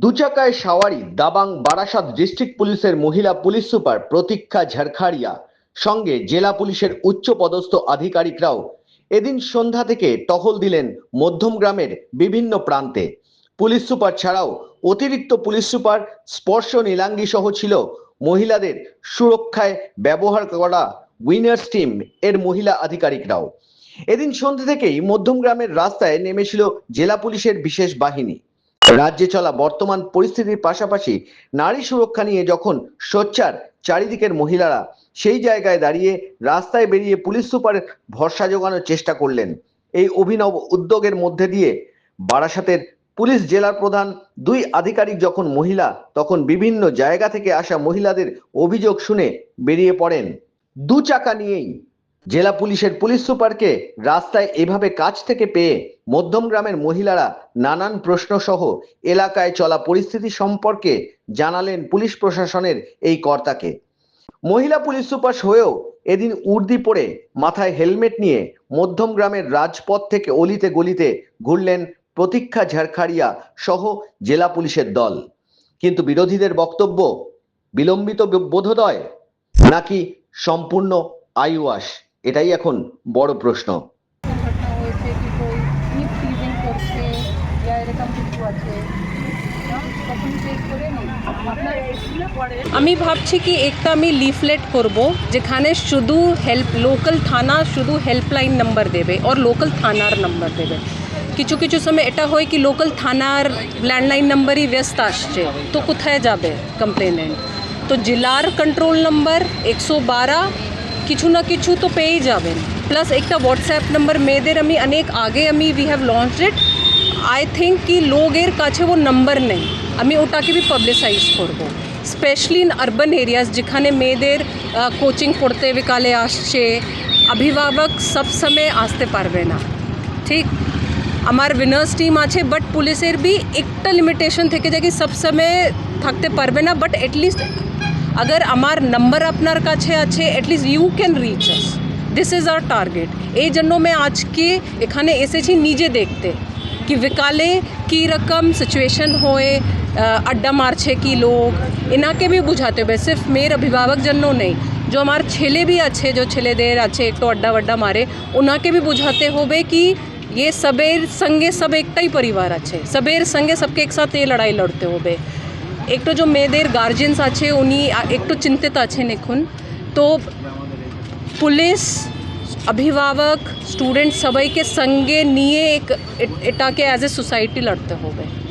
দুচাকায় সাওয়ারি দাবাং বারাসাত ডিস্ট্রিক্ট পুলিশের মহিলা পুলিশ সুপার প্রতীক্ষা ঝারখাড়িয়া সঙ্গে জেলা পুলিশের উচ্চ পদস্থ আধিকারিকরাও এদিন সন্ধ্যা থেকে টহল দিলেন মধ্যম গ্রামের বিভিন্ন প্রান্তে পুলিশ সুপার ছাড়াও অতিরিক্ত পুলিশ সুপার স্পর্শ নীলাঙ্গি সহ ছিল মহিলাদের সুরক্ষায় ব্যবহার করা উইনার্স টিম এর মহিলা আধিকারিকরাও এদিন সন্ধ্যা থেকেই মধ্যম গ্রামের রাস্তায় নেমেছিল জেলা পুলিশের বিশেষ বাহিনী রাজ্যে চলা বর্তমান পরিস্থিতির পাশাপাশি নারী সুরক্ষা নিয়ে যখন সোচ্চার চারিদিকের মহিলারা সেই জায়গায় দাঁড়িয়ে রাস্তায় বেরিয়ে পুলিশ সুপার ভরসা যোগানোর চেষ্টা করলেন এই অভিনব উদ্যোগের মধ্যে দিয়ে বারাসাতের পুলিশ জেলার প্রধান দুই আধিকারিক যখন মহিলা তখন বিভিন্ন জায়গা থেকে আসা মহিলাদের অভিযোগ শুনে বেরিয়ে পড়েন দু চাকা নিয়েই জেলা পুলিশের পুলিশ সুপারকে রাস্তায় এভাবে কাছ থেকে পেয়ে মধ্যম গ্রামের মহিলারা নানান প্রশ্ন সহ এলাকায় চলা পরিস্থিতি সম্পর্কে জানালেন পুলিশ প্রশাসনের এই কর্তাকে মহিলা পুলিশ সুপার হয়েও এদিন উর্দি পরে মাথায় হেলমেট নিয়ে মধ্যম গ্রামের রাজপথ থেকে অলিতে গলিতে ঘুরলেন প্রতীক্ষা ঝাড়খাড়িয়া সহ জেলা পুলিশের দল কিন্তু বিরোধীদের বক্তব্য বিলম্বিত বোধোদয় নাকি সম্পূর্ণ আইওয়াশ এটাই এখন বড় প্রশ্ন হয় যে কি কই নিফ সিজন করতে বা এরকম কিছু আছে না কিন্তু কেউ পে করে না আপনারা এই জন্য পড়ে আমি ভাবছি কি একটা আমি লিফলেট করব যেখানে শুধু হেল্প লোকাল থানা শুধু হেল্পলাইন নাম্বার দেবে আর লোকাল থানার নাম্বার দেবে কিছু কিছু সময় এটা হয় কি লোকাল থানার হেল্পলাইন নাম্বারই ব্যস্ত আছে তো কোথায় যাবে কমপ্লেইন্ট তো জেলার কন্ট্রোল নাম্বার 112 किचु ना पे ही जाए प्लस एक व्हाट्सएप नंबर मेरे अमी अनेक आगे अमी we have launch it I think कि लोग एर का वो नंबर नहीं अमी उठा के भी पब्लिसाइज कर दो स्पेशली इन अर्बन एरियाज जिखाने मेरे कोचिंग पढ़ते विकाले आसचे अभिभावक सब समय आसते पारे ना ठीक हमारे विनर्स टीम आछे बट पुलिसेर भी एक लिमिटेशन थे कि सब समय थकते पारे ना बट एटलिस्ट अगर અગર का छे अच्छे at least you can reach us this is our target ये जनों में आज के एखाने ऐसे এসেছি नीचे देखते कि विकाले की रकम सिचुएशन होए अड्डा छे की लोग इना के भी बुझाते हुए सिर्फ मेरे अभिभावक जनों नहीं जो हमारे छेले भी अच्छे जो छेले देर अच्छे एक तो अड्डा वड्डा मारे उना के भी बुझाते हो बे कि ये सबेर संगे सब एकता ही परिवार अच्छे सबेर संगे सबके एक साथ ये लड़ाई लड़ते हो बे একটু যে মেয়েদের গার্জেন্স আছে উনি একটু চিন্তিত আছেন এখন তো পুলিশ অভিভাবক স্টুডেন্ট সবাইকে সঙ্গে নিয়ে এক এটাকে অ্যাজ এ সোসাইটি লড়তে হবে